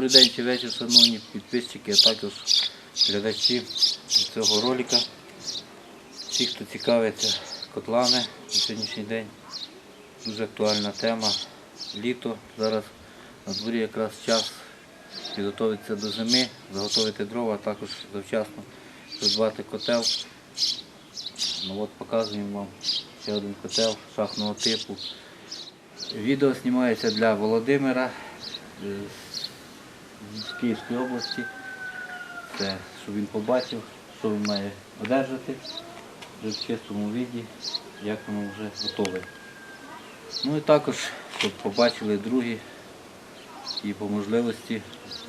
Добрий день чи вечір, шановні підписчики, а також глядачі цього ролика. Всі, хто цікавиться котлами на сьогоднішній день. Дуже актуальна тема. Літо. Зараз на дворі якраз час підготуватися до зими, заготовити дрова, а також завчасно придбати котел. Ну от показуємо вам ще один котел шахтного типу. Відео знімається для Володимира е, з Київської області. Це, щоб він побачив, що він має одержати вже в чистому віді, як воно вже готове. Ну і також, щоб побачили другі і по можливості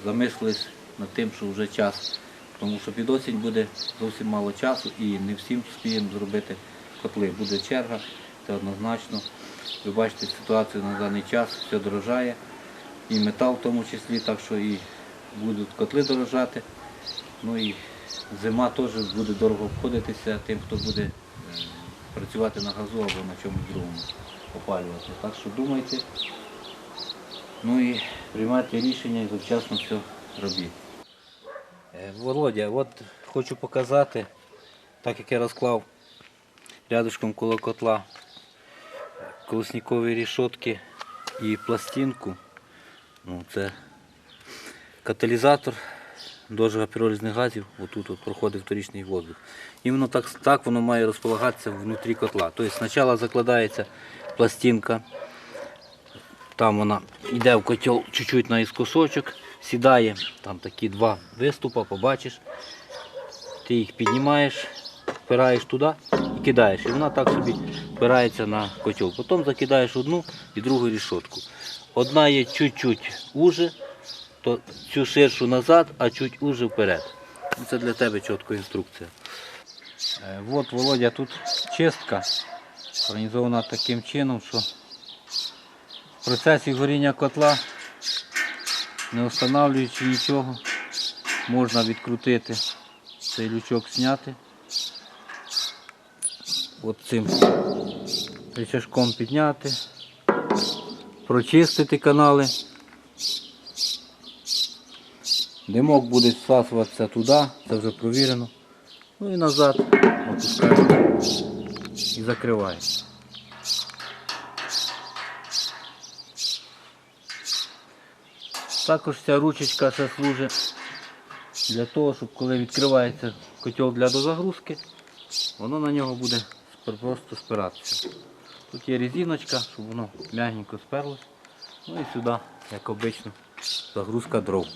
замислились над тим, що вже час. Тому що під осінь буде зовсім мало часу і не всім спіємо зробити котли. Буде черга, це однозначно. Ви бачите ситуацію на даний час, все дорожає. І метал в тому числі, так що і будуть котли дорожати. Ну і зима теж буде дорого обходитися тим, хто буде е, працювати на газу або на чомусь другому опалювати. Так що думайте. Ну і приймайте рішення і завчасно все робіть. Е, Володя, от хочу показати, так як я розклав рядышком коло котла колосникові рішотки і пластинку. Ну, це каталізатор дожига піролізних газів, отут от проходить вторичний воздух. І воно так, так воно має розполагатися внутрі котла. Тобто спочатку закладається пластинка, там вона йде в котел чуть-чуть наіскосочок, сідає, там такі два виступи, побачиш. Ти їх піднімаєш, впираєш туди і кидаєш. І вона так собі впирається на котел. Потім закидаєш одну і другу рішотку. Одна є чуть-чуть уже, то цю ширшу назад, а чуть уже вперед. Ну, Це для тебе чітка інструкція. Е, От, Володя, тут чистка організована таким чином, що в процесі горіння котла, не встановлюючи нічого, можна відкрутити цей лючок зняти. От цим рычажком підняти, прочистити канали. Димок буде всасуватися туди, це вже провірено. Ну і назад опускаємо і закриваємо. Також ця ручечка ще служить для того, щоб коли відкривається котел для дозагрузки, воно на нього буде просто спиратися. Тут є резиночка, щоб воно м'ягенько сперлось. Ну і сюди, як обично, загрузка дров.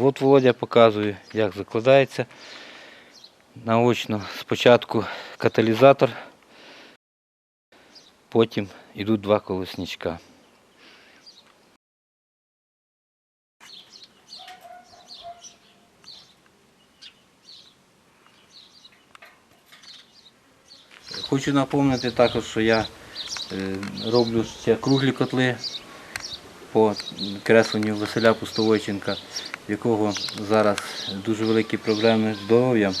От Володя показує, як закладається. Наочно спочатку каталізатор, потім йдуть два колесничка. Хочу напомнити також, що я е, роблю ще круглі котли по кресленню Василя Пустовойченка, в якого зараз дуже великі проблеми з здоров'ям.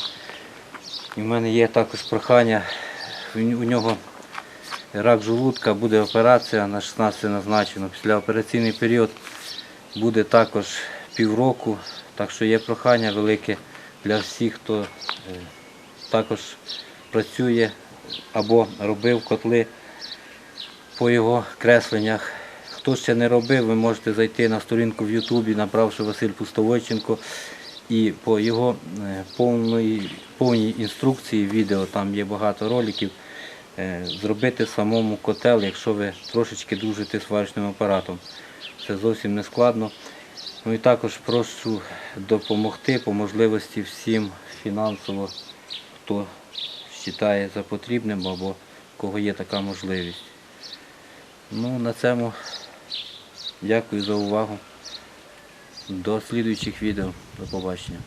І в мене є також прохання, у нього рак желудка, буде операція на 16 назначено. Після операційний період буде також півроку, так що є прохання велике для всіх, хто е, також працює або робив котли по його кресленнях. Хто ще не робив, ви можете зайти на сторінку в Ютубі, набравши Василь Пустовойченко. І по його е, повної, повній інструкції відео, там є багато роликів, е, зробити самому котел, якщо ви трошечки дружите з варочним апаратом. Це зовсім не складно. Ну і також прошу допомогти по можливості всім фінансово, хто вважає за потрібним або кого є така можливість. Ну, на цьому дякую за увагу. До слідуючих відео. До побачення.